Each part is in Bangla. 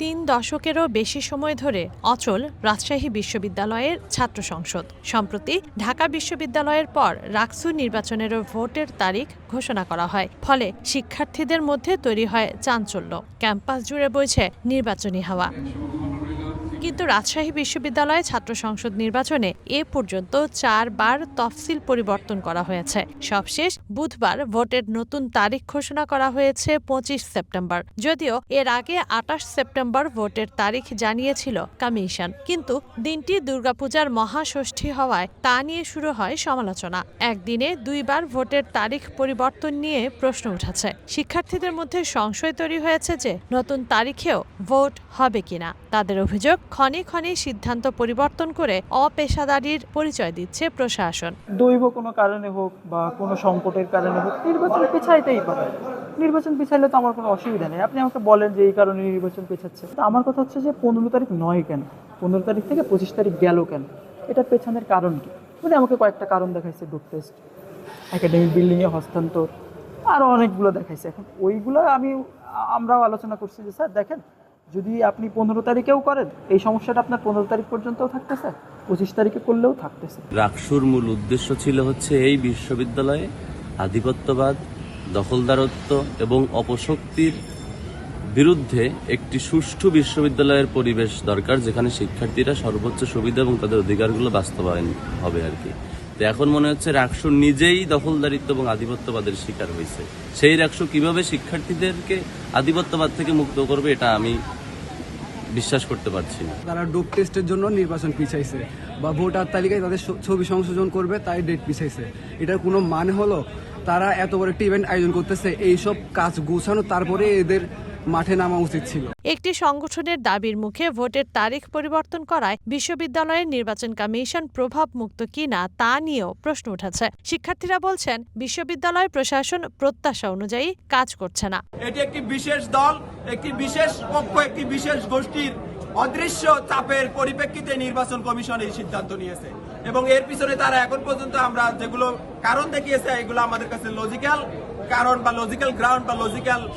তিন দশকেরও বেশি সময় ধরে অচল রাজশাহী বিশ্ববিদ্যালয়ের ছাত্র সংসদ। সম্প্রতি ঢাকা বিশ্ববিদ্যালয়ের পর রাকসু নির্বাচনেরও ভোটের তারিখ ঘোষণা করা হয়। ফলে শিক্ষার্থীদের মধ্যে তৈরি হয় চাঞ্চল্য। ক্যাম্পাস জুড়ে বইছে নির্বাচনী হাওয়া। কিন্তু রাজশাহী বিশ্ববিদ্যালয়ে ছাত্র সংসদ নির্বাচনে এ পর্যন্ত চারবার তফসিল পরিবর্তন করা হয়েছে। সবশেষ বুধবার ভোটের নতুন তারিখ ঘোষণা করা হয়েছে পঁচিশ সেপ্টেম্বর। যদিও এর আগে আটাশ সেপ্টেম্বর ভোটের তারিখ জানিয়েছিল কমিশন। কিন্তু দিনটি দুর্গাপূজার মহাষষ্ঠী হওয়ায় তা নিয়ে শুরু হয় সমালোচনা। একদিনে দুইবার ভোটের তারিখ পরিবর্তন নিয়ে প্রশ্ন উঠেছে। শিক্ষার্থীদের মধ্যে সংশয় তৈরি হয়েছে যে নতুন তারিখেও ভোট হবে কিনা। তাদের অভিযোগ ক্ষণে ক্ষণে সিদ্ধান্ত পরিবর্তন করে অপেশাদারির পরিচয় দিচ্ছে প্রশাসন। দৈব কোনো কারণে হোক বা কোনো সংকটের কারণে হোক, নির্বাচন পেছাইতেই পারে। নির্বাচন পেছাইলে তো আমার কোনো অসুবিধা নেই। আপনি আমাকে বলেন যে এই কারণে নির্বাচন পেছাচ্ছে। তো আমার কথা হচ্ছে যে পনেরো তারিখ নয় কেন? পনেরো তারিখ থেকে পঁচিশ তারিখ গেল কেন? এটার পেছনের কারণ কি? মানে আমাকে কয়েকটা কারণ দেখাইছে, ডোপ টেস্ট, একাডেমিক বিল্ডিংয়ে হস্তান্তর আরও অনেকগুলো দেখাইছে এখন। ওইগুলো আমি আমরাও আলোচনা করছি যে, স্যার, দেখেন যদি আপনি পনেরো তারিখেও করেন, এই সমস্যাটা আপনার পনেরো তারিখ পর্যন্তও থাকতেছে, পঁচিশ তারিখে করলেও থাকতেছে। রাকসুর মূল উদ্দেশ্য ছিল হচ্ছে এই বিশ্ববিদ্যালয়ে আধিপত্যবাদ, দখলদারত্ব এবং অপশক্তির বিরুদ্ধে একটি সুষ্ঠু বিশ্ববিদ্যালয়ের পরিবেশ দরকার, যেখানে শিক্ষার্থীরা সর্বোচ্চ সুবিধা এবং তাদের অধিকারগুলো বাস্তবায়ন হবে আর কি। তো এখন মনে হচ্ছে রাকসু নিজেই দখলদারিত্ব এবং আধিপত্যবাদের শিকার হয়েছে। সেই রাকসু কীভাবে শিক্ষার্থীদেরকে আধিপত্যবাদ থেকে মুক্ত করবে, এটা আমি বিশ্বাস করতে পারছি না। তারা ডোপ টেস্টের জন্য নির্বাচন পিছাইছে বা ভোটার তালিকায় তাদের ছবি সংশোধন করবে, তাই ডেট পিছাইছে। এটার কোনো মানে হলো? তারা এত বড় একটা ইভেন্ট আয়োজন করতেছে, এইসব কাজ গুছানো, তারপরে এদের মাঠে নামা উচিত ছিল। একটি সংগঠনের দাবির মুখে ভোটের তারিখ পরিবর্তন করায় বিশ্ববিদ্যালয়ের নির্বাচন কমিশন প্রভাবমুক্ত কিনা তা নিয়েও প্রশ্ন উঠেছে। শিক্ষার্থীরা বলছেন বিশ্ববিদ্যালয় প্রশাসন প্রত্যাশা অনুযায়ী কাজ করছে না। এটি একটি বিশেষ দল একটি বিশেষ পক্ষ একটি বিশেষ গোষ্ঠীর অদৃশ্য চাপের পরিপ্রেক্ষিতে নির্বাচন কমিশন এই সিদ্ধান্ত নিয়েছে। এবং এর পিছনে তারা এখন পর্যন্ত আমরা যেগুলো কারণ দেখিয়েছে এগুলো আমাদের কাছে লজিক্যাল কারণ বা লজিক্যাল গ্রাউন্ড বা লজিক্যাল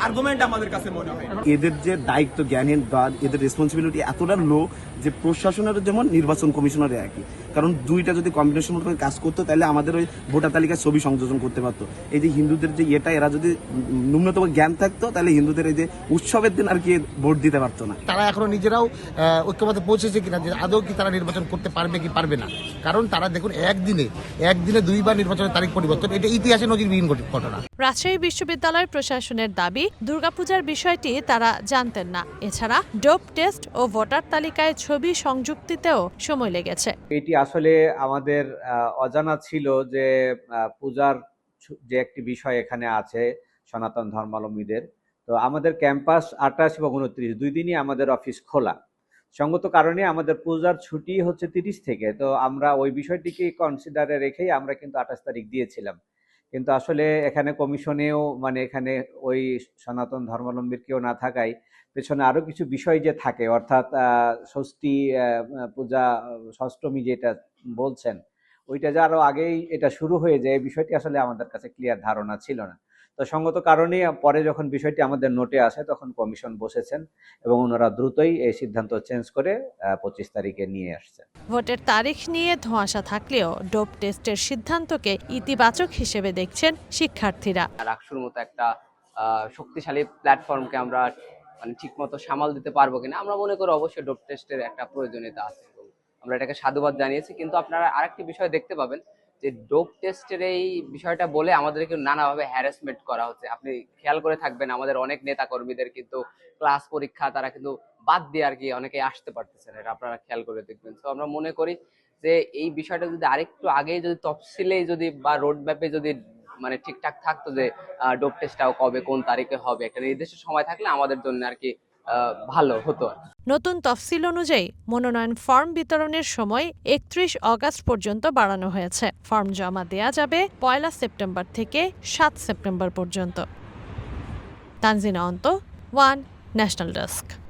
আর্গুমেন্ট আমাদের কাছে মনে হয়। এদের যে দায়িত্ব জ্ঞানের বা এদের রেসপন্সিবিলিটি এতটা লো যে প্রশাসনের যেমন নির্বাচন কমিশনারের একই। কারণ দুইটা যদি কম্বিনেশন করে কাজ করতো তাহলে আমাদের ওই ভোটার তালিকার ছবি সংযোজন করতে পারতো। এই যে হিন্দুদের যে এটা এরা যদি ন্যূনতম জ্ঞান থাকতো তাহলে হিন্দুদের এই যে উৎসবের দিন আর কি ভোট দিতে পারতো না। তারা এখনও নিজেরাও আহ, ঐক্যমতে পৌঁছেছে কিনা যে আদৌ কি তারা নির্বাচন করতে পারবে কি পারবে না। কারণ তারা দেখুন একদিনে একদিনে দুইবার নির্বাচনের তারিখ পরিবর্তন এটা ইতিহাসে নজিরবিহীন ঘটি- ঘটনা। রাজশাহী বিশ্ববিদ্যালয় প্রশাসনের দাবি দুর্গাপূজার বিষয়টি তারা জানতেন না। এছাড়া ডোপ টেস্ট ও ভোটার তালিকায় ছবি সংযুক্তিতেও সময় লেগেছে। এটি আসলে আমাদের অজানা ছিল যে পূজার যে একটি বিষয় এখানে আছে সনাতন ধর্মাবলম্বীদের। তো আমাদের ক্যাম্পাস আঠাশ এবং উনত্রিশ দুই দিনই আমাদের অফিস খোলা। সঙ্গত কারণে আমাদের পূজার ছুটি হচ্ছে তিরিশ থেকে। তো আমরা ওই বিষয়টিকে কনসিডারে রেখেই আমরা কিন্তু আঠাশ তারিখ দিয়েছিলাম। কিন্তু আসলে এখানে কমিশনেও মানে এখানে ওই সনাতন ধর্মাবলম্বীর কেউ না থাকায় পেছনে আরও কিছু বিষয় যে থাকে, অর্থাৎ ষষ্ঠী পূজা, ষষ্ঠমী যেটা বলছেন, ওইটা যে আরও আগেই এটা শুরু হয়ে যায়, এই বিষয়টি আসলে আমাদের কাছে ক্লিয়ার ধারণা ছিল না। তো সঙ্গত কারণে পরে যখন বিষয়টি আমাদের নোটে আসে তখন কমিশন বসেছেন এবং ওনারা দ্রুতই এই সিদ্ধান্ত চেঞ্জ করে পঁচিশ তারিখে নিয়ে আসছেন। ভোটের তারিখ নিয়ে ধোঁয়াশা থাকলেও ডোপ টেস্টের সিদ্ধান্তকে ইতিবাচক হিসেবে দেখছেন শিক্ষার্থীরা। রাকসুর মতো একটা শক্তিশালী প্ল্যাটফর্মকে আমরা মানে ঠিক মতো সামাল দিতে পারব কিনা আমরা মনে করি অবশ্যই ডোপ টেস্টের একটা প্রয়োজনীয়তা আছে আমরা এটাকে সাধুবাদ জানিয়েছি। কিন্তু আপনারা আরেকটি বিষয় দেখতে পাবেন যে ডোপ টেস্টের এই বিষয়টা বলে আমাদেরকে নানাভাবে হ্যারাসমেন্ট করা হচ্ছে। আপনি খেয়াল করে থাকবেন, আমাদের অনেক নেতা কর্মীদের কিন্তু ক্লাস পরীক্ষা তারা কিন্তু বাদ দিয়ে আর কি অনেকে আসতে পারতেছে না এটা আপনারা খেয়াল করে দেখবেন। তো আমরা মনে করি যে এই বিষয়টা যদি আরেকটু আগেই যদি তফসিলে যদি বা রোড ম্যাপে যদি মানে ঠিকঠাক থাকতো যে ডোপ টেস্টটাও কবে, কোন তারিখে হবে, একটা নির্দিষ্ট সময় থাকলে আমাদের জন্য আর কি ভালো হতো নতুন তফসিল অনুযায়ী মনোনয়ন ফর্ম বিতরণের সময় একত্রিশ অগাস্ট পর্যন্ত বাড়ানো হয়েছে। ফর্ম জমা দেয়া যাবে পয়লা সেপ্টেম্বর থেকে সাত সেপ্টেম্বর পর্যন্ত। তানজিনা অন্ত, ওয়ান, ন্যাশনাল ডেস্ক।